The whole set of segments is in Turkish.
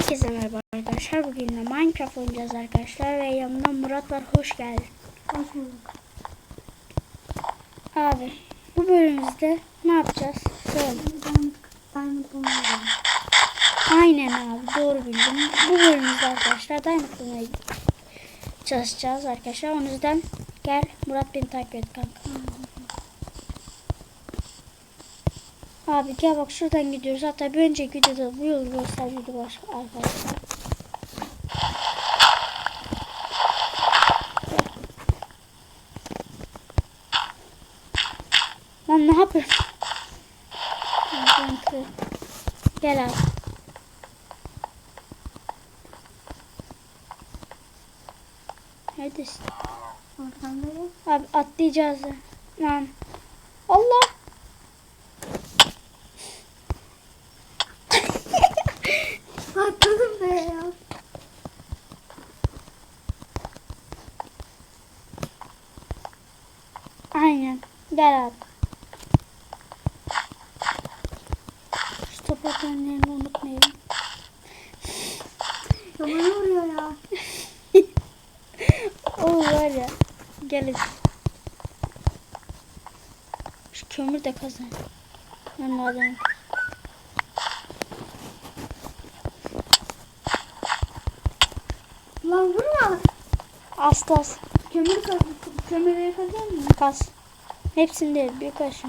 Herkese merhaba arkadaşlar. Bugün de Minecraft oynayacağız arkadaşlar. Ve yanımda Murat var. Hoş geldin. Hoş bulduk. Abi bu bölümümüzde ne yapacağız? Söyle. Ben bulmuyorum. Aynen abi doğru bildin. Bu bölümümüzde arkadaşlar Diamond bulmaya çalışacağız arkadaşlar. O yüzden gel Murat beni takip et kanka. Abi gel bak şuradan gidiyoruz. Hatta bir önceki videoda bu yolu gösterdi baş arkadaşlar. Lan ne yapıyorsun? Gel abi. Neredesin? Abi atlayacağız. Lan. Allah. Atladım be ya. Aynen. Gel abi. Şu topraklarını unutmayalım. Ya bana vuruyor ya. O var ya. Gel hadi. Şu kömür de kazan. Ben maden. Lan vurma. Asla as. Kömür kaz. Kömürü kazar mı? Kas. Hepsini değil. Birkaç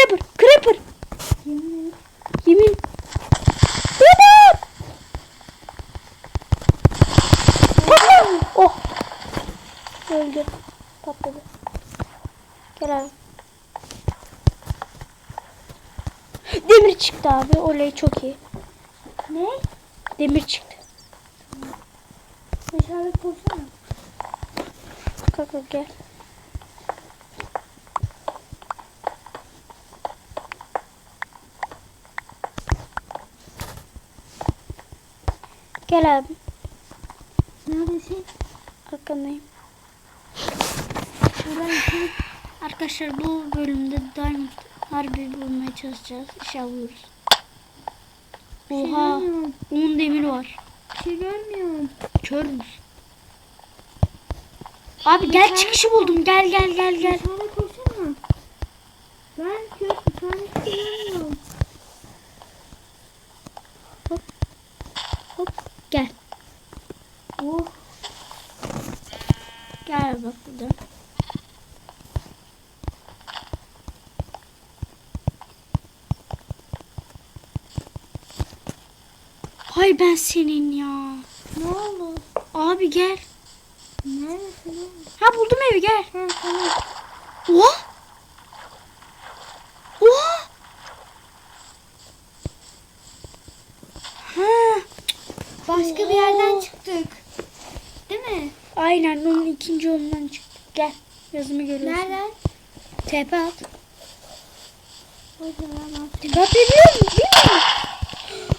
Creeper. Creeper. Yemin. Yemin. Creeper. Oh. Öldü. Patladı. Gel abi. Demir çıktı abi. Olay çok iyi. Ne? Demir çıktı. Dışarı koşsana. Kalk kalk gel. Gel abi. Neredesin? Arkandayım. Şuradan Arkadaşlar bu bölümde Diamond harbi bulmaya çalışacağız. İnşallah buluruz. Bir şey Oha. görmüyorum. 10 demir var. Bir şey görmüyorum. Kör müsün? Abi gel çıkışı buldum. Gel gel gel gel. Dışarı koşsana. Ben kök bir tane bir şey görmüyorum. Hop gel. Oh. Gel bak burada. Hay ben senin ya. Ne oldu? Abi gel. Neredesin? Ha buldum evi gel. Ha tamam. Oha. Ha. Başka bir yerden çıktık. Değil mi? Aynen onun ikinci yolundan çıktık. Gel. Yazımı görüyorsun. Nereden? Tepe at. O zaman Tepe atabiliyor musun?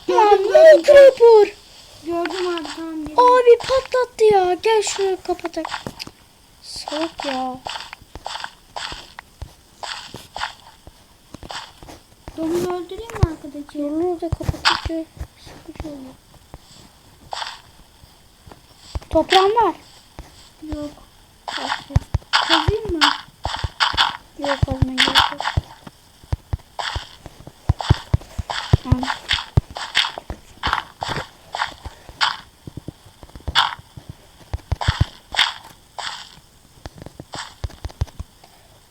Değil mi? Lan ne gördüm. creeper. Gördüm abi tamam. Abi patlattı ya. Gel şuraya kapatak. Salak ya. Domuzu öldüreyim mi arkadaki? Yolunu da kapatınca sıkıcı oluyor. Toprağın var. Yok. Kazayım mı? Yok kazman gerek yok. Tamam.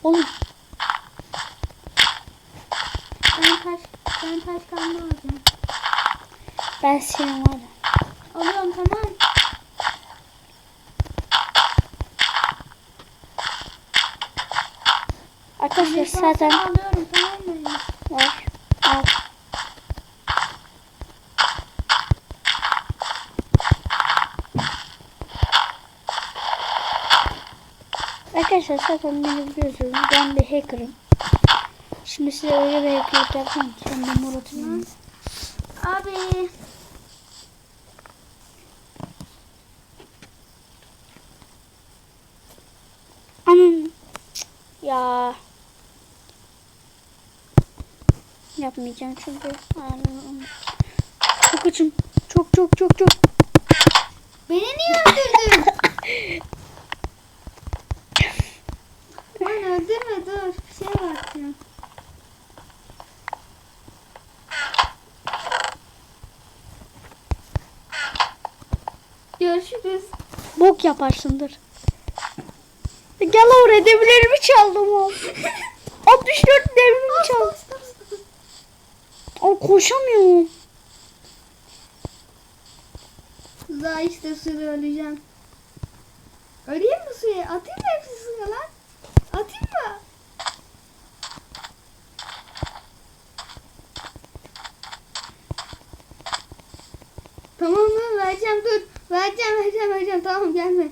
Oğlum Ben taş, ben taş kalma alacağım. ben senin var ya. Alıyorum tamam. Arkadaşlar Ben zaten alıyorum tamam mı? var. Al. Arkadaşlar zaten beni biliyorsunuz. Ben bir hacker'ım. Şimdi size öyle bir hacker yapacağım ki sen de Murat'ın. Abi. Anam. Ya. Yapmayacağım çünkü. Çok açım. Çok çok çok çok. Beni niye öldürdün? Lan öldürme dur. Bir şey bakacağım. Görüşürüz. Bok yaparsındır. Gel oraya demirlerimi çaldım o. 64 demirimi çaldım. O koşamıyor. Daha işte suda öleceğim. Öleyim mi suya? Atayım mı hepsi suya lan? Atayım mı? Tamam lan vereceğim dur. Vereceğim vereceğim vereceğim tamam gelme.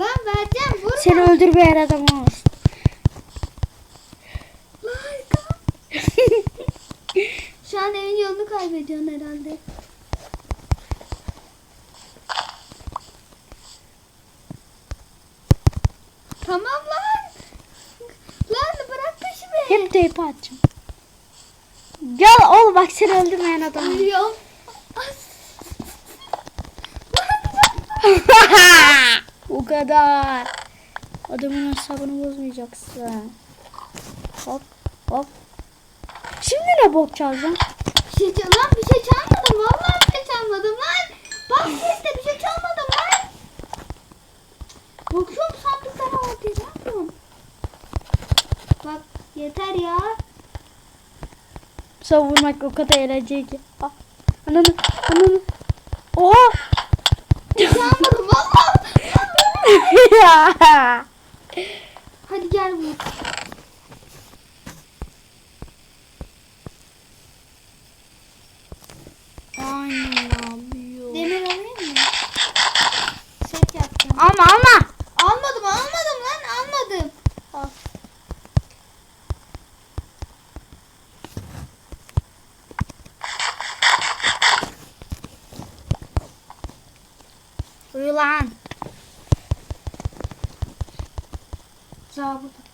Lan vereceğim vurma. Seni öldürmeyen adam olsun. Lan harika. An evin yolunu kaybediyorsun herhalde. Tamam lan. Lan bırak peşimi. Hep teype atacağım. Gel ol bak seni öldürmeyen adam. Ölüyorum. Bu kadar. Adamın hesabını bozmayacaksın. Hop hop. Şimdi ne bok çalacağım? Bir şey çal lan bir şey çalmadım. Vallahi bir şey çalmadım lan. Bak sesle bir şey çalmadım lan. Bakıyorum sandıklara diye ne yapıyorum? Bak yeter ya. Savurmak o kadar eğlenceli ki. Ah, Ananı ananı. Oha. Çalmadım vallahi. Ya. Hadi gel vur. Aynen yapıyor. Demir alayım mı? Set yapacağım. Ama ama. Almadım almadım lan almadım. Al. Uyu lan. Zabıta.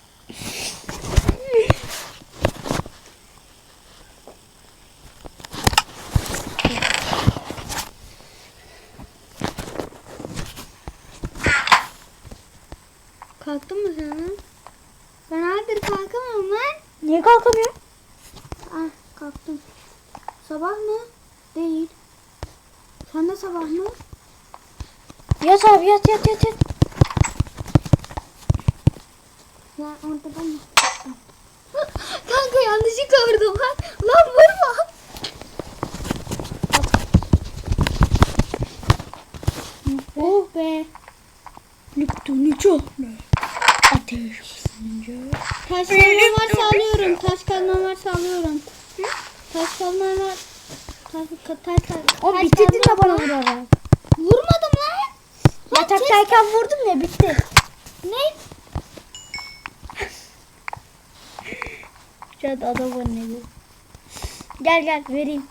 Kalktın mı sen? Ben hayırdır kalkamam lan. Niye kalkamıyor? Ah kalktım. Sabah mı? Değil. Sen de sabah mı? Yat abi yat yat yat yat. Ya orada ben? Kanka yanlışlıkla vurdum lan. Lan vurma. Oh be. Neptünü çok ne? Ateş basınca. Taş kalman varsa alıyorum. Taş kalman varsa alıyorum. Taş kalman var. Taş, taş, taş, O taş bitirdin de kalman bana var. vurarak. Vurmadım lan. Lan kes- Yataktayken vurdum ya bitti. Ne? Şurada adam var ne diyor. Gel gel vereyim.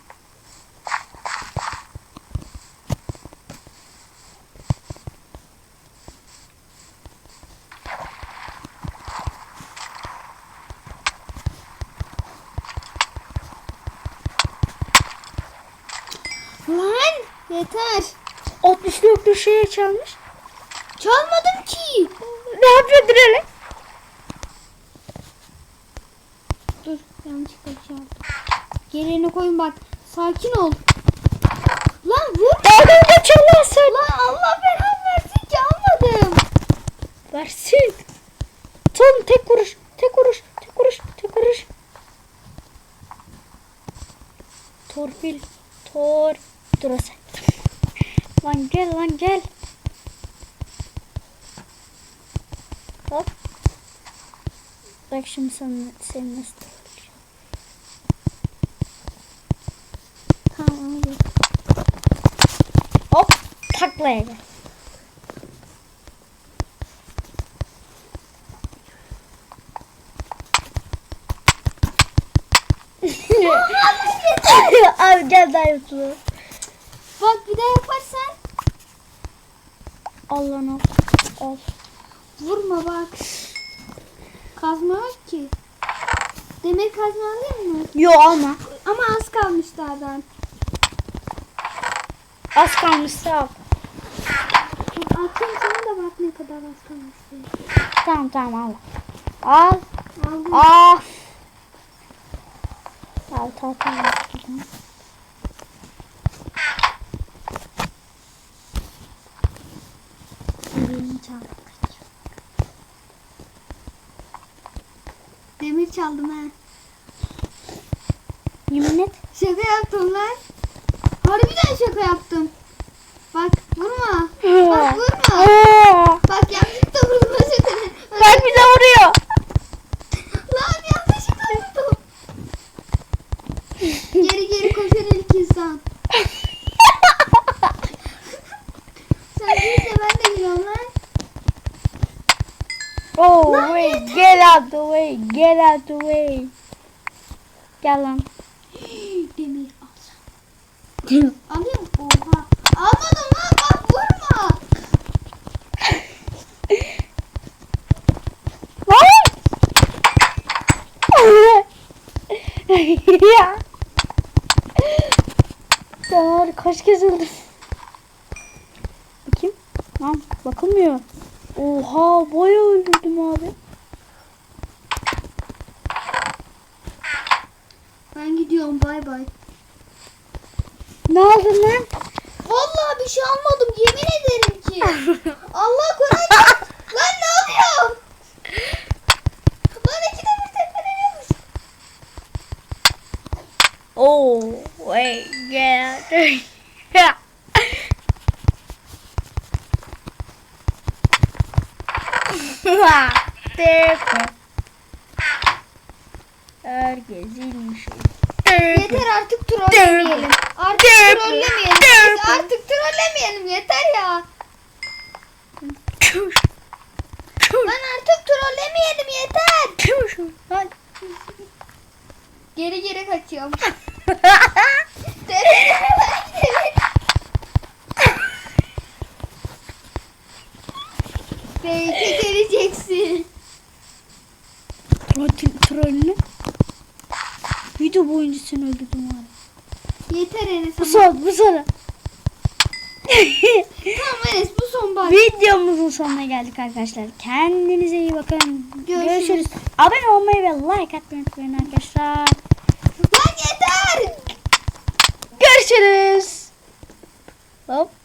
Lan yeter. 64'lü şeye çalmış. Çalmadım ki. Ne yapıyordun öyle? Dur yanlışlıkla bir şey yaptım. Koyun bak. Sakin ol. Lan vur. Dalgınca çalarsan. Lan Allah belanı versin ki almadım. Versin. Son tek kuruş. Tek kuruş. Tek kuruş. Tek kuruş. Torpil. Tor. Dur o sen. Lan gel lan gel. Hop. Bak şimdi sen, seni nasıl öldüreceğim. Tamam hadi. Hop. Taklaya gel. Abi gel daha YouTube'a. Bak bir daha yaparsan Al lan al. Al. vurma bak. Kazma yok ki. Demir kazma alayım mı? Yo alma. Ama az kalmışlardan. Az kalmış sağ ol. Atayım sana da bak ne kadar az kalmış diye. Tamam tamam al. Al. Aldım. Al. Al tamam tamam. Birini çaldım. Demir çaldım ha. Yemin et. Şaka yaptım lan. Harbiden şaka yaptım. Bak vurma. Bak vurma. Oo. Bak yanlışlıkla vurma sakın. Bak bize vuruyor. Lan yanlışlıkla vurdum. Geri geri koşan ilk insan. Sen değilse ben de giriyorum lan. Oh Lan wait, yeter. get out the way, get out the way. Gel lan. Demir alsam. Alayım. Oha. Almadım lan bak vurma. Ya. Canavar kaç kez öldüm. Lan bakılmıyor. Oha boya öldürdüm abi. Ben gidiyorum bay bay. Ne aldın lan? Vallahi bir şey almadım yemin ederim ki. Allah Kur'an. lan ne oluyor? Lan ikide bir tepeleniyormuş. Oh wait, get out the way. Tepe. Herkesin şey. Yeter artık trollemeyelim. Artık trollemeyelim. Artık trollemeyelim yeter ya. Lan artık trollemeyelim yeter. Geri geri kaçıyorum. Belki geleceksin. Troll, trollünü. Video boyunca seni öldürdüm abi. Yeter Enes. Bu son, bu son. Tamam Enes bu son bak. Videomuzun sonuna geldik arkadaşlar. Kendinize iyi bakın. Görüşürüz. Görüşürüz. Abone olmayı ve like atmayı unutmayın arkadaşlar. Lan yeter. Görüşürüz. Hop.